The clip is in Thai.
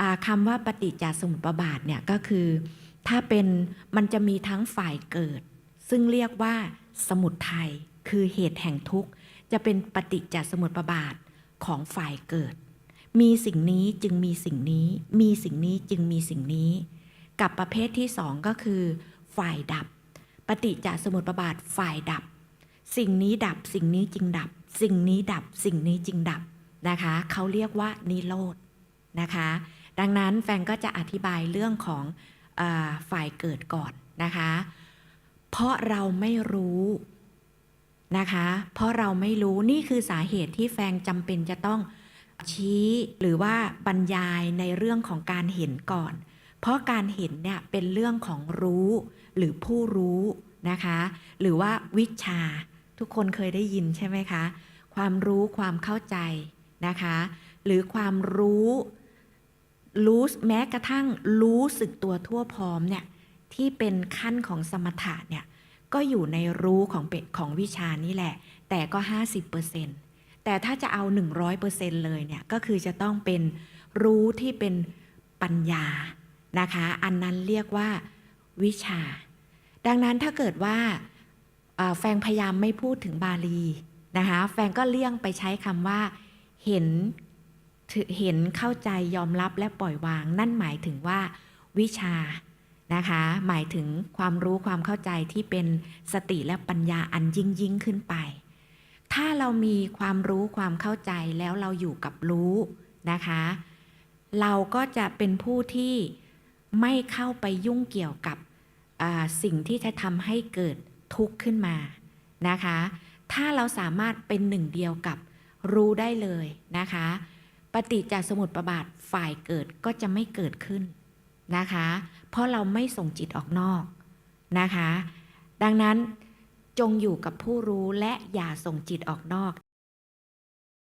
อ่าคำว่าปฏิจจสมุปบาทเนี่ยก็คือ ถ้าเป็นมันจะมีทั้งฝ่ายเกิด ซึ่งเรียกว่าสมุทัยคือเหตุแห่งทุกข์ จะเป็นปฏิจจสมุปบาทของฝ่ายเกิด มีสิ่งนี้จึงมีสิ่งนี้ มีสิ่งนี้จึงมีสิ่งนี้ กับประเภทที่สองก็คือ ฝ่ายดับ ปฏิจจสมุปบาทฝ่ายดับ สิ่งนี้ดับสิ่งนี้จึงดับ สิ่งนี้ดับสิ่งนี้จึงดับนะคะ เขาเรียกว่านิโรธนะคะ ดังนั้นแฟนก็จะอธิบายเรื่องของอฝ่ายเกิดก่อนนะคะ เพราะเราไม่รู้นะคะ เพราะเราไม่รู้นี่คือสาเหตุที่แฟงจำเป็นจะต้องชี้หรือว่าบรรยายในเรื่องของการเห็นก่อน เพราะการเห็นเนี่ยเป็นเรื่องของรู้หรือผู้รู้นะคะ หรือว่าวิชาทุกคนเคยได้ยินใช่ไหมคะ ความรู้ความเข้าใจนะคะ หรือความรู้ รู้แม้กระทั่งรู้สึกตัวทั่วพร้อมเนี่ยที่เป็นขั้นของสมถะเนี่ยก็อยู่ในรู้ของเป็ดของวิชานี่แหละ แต่ก็ 50%แต่ถ้าจะเอา 100%เลยเนี่ยก็คือจะต้องเป็นรู้ที่เป็นปัญญานะคะ อันนั้นเรียกว่าวิชา ดังนั้นถ้าเกิดว่าแฟงพยายามไม่พูดถึงบาลีนะคะ แฟงก็เลี่ยงไปใช้คำว่า เห็น เห็นเข้าใจยอมรับและปล่อยวาง นั่นหมายถึงว่าวิชานะคะ หมายถึงความรู้ความเข้าใจที่เป็นสติและปัญญาอันยิ่งยิ่งขึ้นไป ถ้าเรามีความรู้ความเข้าใจแล้วเราอยู่กับรู้นะคะ เราก็จะเป็นผู้ที่ไม่เข้าไปยุ่งเกี่ยวกับสิ่งที่จะทำให้เกิดทุกข์ขึ้นมานะคะ ถ้าเราสามารถเป็นหนึ่งเดียวกับรู้ได้เลยนะคะ ปฏิจจสมุปบาทฝ่ายเกิดก็จะไม่เกิดขึ้นนะคะ เพราะเราไม่ส่งจิตออกนอกนะคะ ดังนั้นจงอยู่กับผู้รู้และอย่าส่งจิตออกนอก